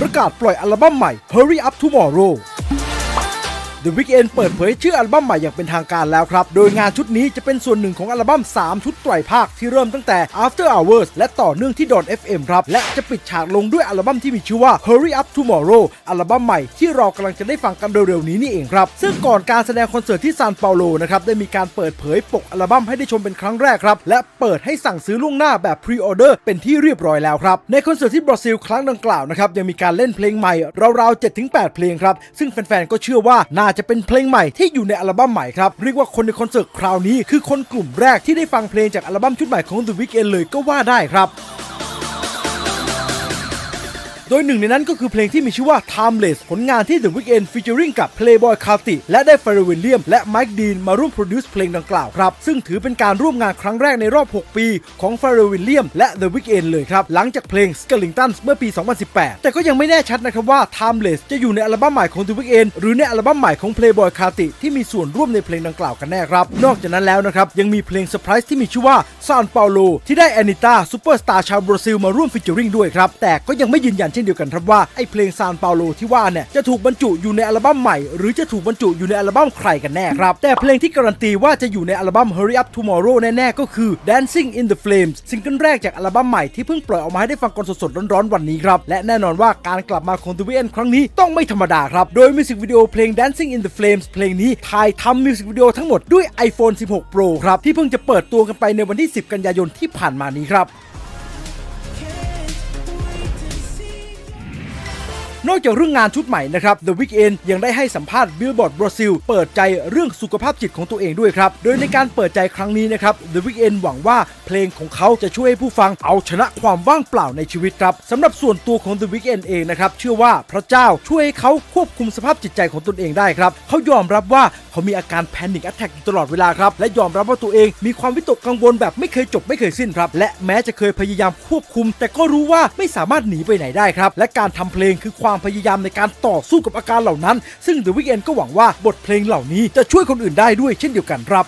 ประกาศปล่อยอัลบั้มใหม่ Hurry Up Tomorrow The Weeknd เปิดเผยชื่ออัลบั้มใหม่อย่างเป็นทางการแล้วครับ โดยงานชุดนี้จะเป็นส่วนหนึ่งของอัลบั้ม 3 ชุดไตรภาคที่เริ่มตั้งแต่ After Hours และต่อเนื่องที่ Don FM ครับ และจะปิดฉากลงด้วยอัลบั้มที่มีชื่อว่า Hurry Up Tomorrow อัลบั้มใหม่ที่เรากำลังจะได้ฟังกันเร็วๆนี้นี่เองครับ ซึ่งก่อนการแสดงคอนเสิร์ตที่ซานเปาโลนะครับได้มีการเปิดเผยปกอัลบั้มให้ได้ชมเป็นครั้งแรกครับและเปิดให้สั่งซื้อล่วงหน้าแบบพรีออเดอร์เป็นที่เรียบร้อยแล้วครับในคอนเสิร์ตที่บราซิลครั้งดังกล่าวนะครับยังมีการเล่นเพลงใหม่ราวๆ7-8 เพลงครับซึ่งแฟนๆก็เชื่อว่าน่าจะเป็นเพลงใหม่ที่อยู่ในอัลบั้มใหม่ครับ เรียกว่าคนในคอนเสิร์ตคราวนี้คือคนกลุ่มแรกที่ได้ฟังเพลงจากอัลบั้มชุดใหม่ของ The Weeknd เลยก็ว่าได้ครับ โดยหนึ่งในนั้นก็คือเพลงที่มีชื่อว่า Timeless ผลงานที่ The Weeknd featuring กับ Playboy Carti และได้ Pharrell Williams และ Mike Dean มาร่วม produce เพลงดังกล่าวครับ ซึ่งถือเป็นการร่วมงานครั้งแรกในรอบ 6 ปี ของ Pharrell Williams และ The Weeknd เลยครับ หลังจากเพลง Skellington เมื่อปี 2018 แต่ก็ยังไม่แน่ชัดนะครับว่า Timeless จะอยู่ในอัลบั้มใหม่ของ The Weeknd หรือในอัลบั้มใหม่ของ Playboy Carti ที่มีส่วนร่วมในเพลงดังกล่าวกันแน่ครับนอกจากนั้นแล้วนะครับยังมีเพลงเซอร์ไพรส์ที่มีชื่อว่า San Paulo ที่ได้ Anita ซูเปอร์สตาร์ชาวบราซิลมาร่วมฟิชเจอริงด้วยครับแต่ก็ยังไม่ยืนยันช่นเดียวกันครับว่าไอ้เพลงซานเปาโลที่ว่าเนี่ยจะถูกบรรจุอยู่ในอัลบั้มใหม่ หรือจะถูกบรรจุอยู่ในอัลบั้มใครกันแน่ครับ แต่เพลงที่การันตีว่าจะอยู่ในอัลบั้ม Hurry Up Tomorrow แน่ๆก็คือ Dancing in the Flames ซิงเกิลแรกจากอัลบั้มใหม่ที่เพิ่งปล่อยออกมาให้ได้ฟังกันสดๆร้อนๆวันนี้ครับและแน่นอนว่าการกลับมาของ The Weeknd ครั้งนี้ต้องไม่ธรรมดาครับโดยมิวสิกวิดีโอเพลง Dancing in the Flames เพลงนี้ถ่ายทำมิวสิกวิดีโอทั้งหมดด้วย iPhone 16 Pro ครับที่เพิ่งจะเปิดตัวกันไปในวันที่ 10 กันยายนที่ผ่านมานี้ครับ นอกจากเรื่องงานชุดใหม่นะครับ The Weeknd ยังได้ให้สัมภาษณ์ Billboard Brazil เปิดใจเรื่องสุขภาพจิตของตัวเองด้วยครับ โดยในการเปิดใจครั้งนี้นะครับ The Weeknd หวังว่าเพลงของเขาจะช่วยให้ผู้ฟังเอาชนะความว่างเปล่าในชีวิตครับสำหรับส่วนตัวของ The Weeknd เองนะครับ เชื่อว่าพระเจ้าช่วยให้เขาควบคุมสภาพจิตใจของตนเองได้ครับ เขายอมรับว่าเขามีอาการแพนิคแอ t แทกอยู่ตลอดเวลาครับ และยอมรับว่าตัวเองมีความวิตกกังวลแบบไม่เคยจบไม่เคยสิ้นครับ และแม้จะเคยพยายามควบคุม แต่ก็รู้ว่าไม่สามารถหนีไปไหนได้ครับ และการทำเพลงคือความพยายามในการต่อสู้กับอาการเหล่านั้น ซึ่ง The Weeknd ก็หวังว่าบทเพลงเหล่านี้จะช่วยคนอื่นได้ด้วยเช่นเดียวกันครับ